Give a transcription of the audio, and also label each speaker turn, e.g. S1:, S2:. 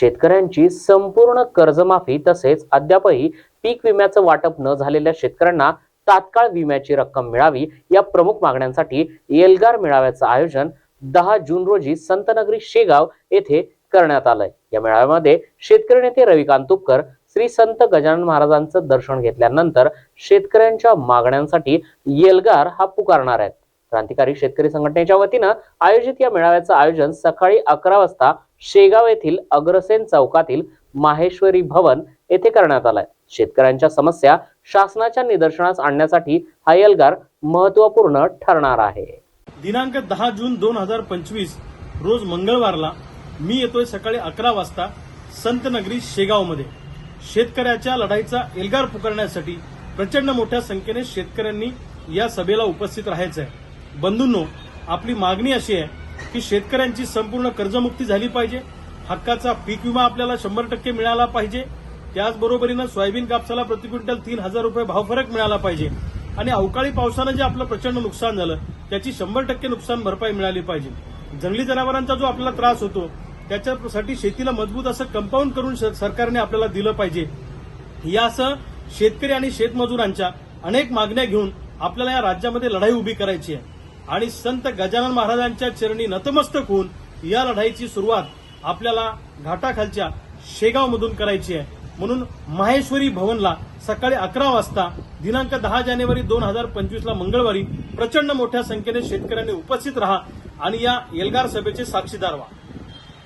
S1: शेतकऱ्यांची संपूर्ण कर्जमाफी तसेच अद्यापही पीक विम्याचं वाटप न झालेल्या शेतकऱ्यांना तात्काळ विम्याची रक्कम मिळावी या प्रमुख मागण्यांसाठी एल्गार मेळाव्याचं आयोजन दहा जून रोजी संतनगरी शेगाव येथे करण्यात आलंय. या मेळाव्यामध्ये शेतकरी नेते रविकांत तुपकर श्री संत गजानन महाराजांचं दर्शन घेतल्यानंतर शेतकऱ्यांच्या मागण्यांसाठी येलगार हा पुकारणार आहेत. क्रांतिकारी शेतकरी संघटनेच्या वतीनं आयोजित या मेळाव्याचं आयोजन सकाळी अकरा वाजता शेगाव येथील अग्रसेन चौकातील माहेश्वरी भवन येथे करण्यात आलाय. शेतकऱ्यांच्या समस्या शासनाच्या निदर्शनास आणण्यासाठी हा एल्गार महत्त्वपूर्ण ठरणार आहे.
S2: दिनांक दहा जून दोन हजार पंचवीस रोज मंगळवारला मी येतोय सकाळी अकरा वाजता संतनगरी शेगावमध्ये. शेतकऱ्याच्या लढाईचा एल्गार पुकारण्यासाठी प्रचंड मोठ्या संख्येने शेतकऱ्यांनी या सभेला उपस्थित राहायचं आहे बंधूंनो आपली मागणी अशी आहे की शेतकऱ्यांची संपूर्ण कर्जमुक्ती झाली पाहिजे. हक्काचा पीक विमा आपल्याला शंभर टक्के मिळाला पाहिजे. त्याचबरोबरीनं सोयाबीन कापसाला प्रति क्विंटल तीन हजार रुपये भावफरक मिळाला पाहिजे. आणि अवकाळी पावसानं जे आपलं प्रचंड नुकसान झालं त्याची शंभर टक्के नुकसान भरपाई मिळाली पाहिजे. जंगली जनावरांचा जो आपल्याला त्रास होतो त्याच्यासाठी शेतीला मजबूत असं कंपाऊंड करून श- सरकारने आपल्याला दिलं पाहिजे. यासह शेतकरी आणि शेतमजुरांच्या अनेक मागण्या घेऊन आपल्याला या राज्यामध्ये लढाई उभी करायची आहे. आणि संत गजानन महाराजांच्या चरणी नतमस्तक होऊन या लढाईची सुरुवात आपल्याला घाटाखालच्या शेगावमधून करायची आहे. म्हणून माहेश्वरी भवनला सकाळी अकरा वाजता दिनांक दहा जानेवारी दोन हजार पंचवीसला मंगळवारी प्रचंड मोठ्या संख्येने शेतकऱ्यांनी उपस्थित राहा आणि या एल्गार सभेचे साक्षीदार व्हा.